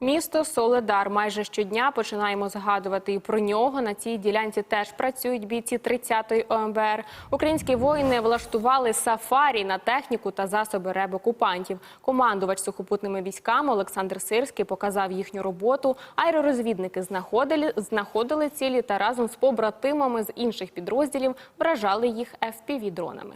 Місто Соледар. Майже щодня починаємо згадувати і про нього. На цій ділянці теж працюють бійці 30-ї ОМБР. Українські воїни влаштували сафарі на техніку та засоби РЕБ окупантів. Командувач сухопутними військами Олександр Сирський показав їхню роботу. Аеророзвідники знаходили, знаходили цілі та разом з побратимами з інших підрозділів вражали їх FPV-дронами.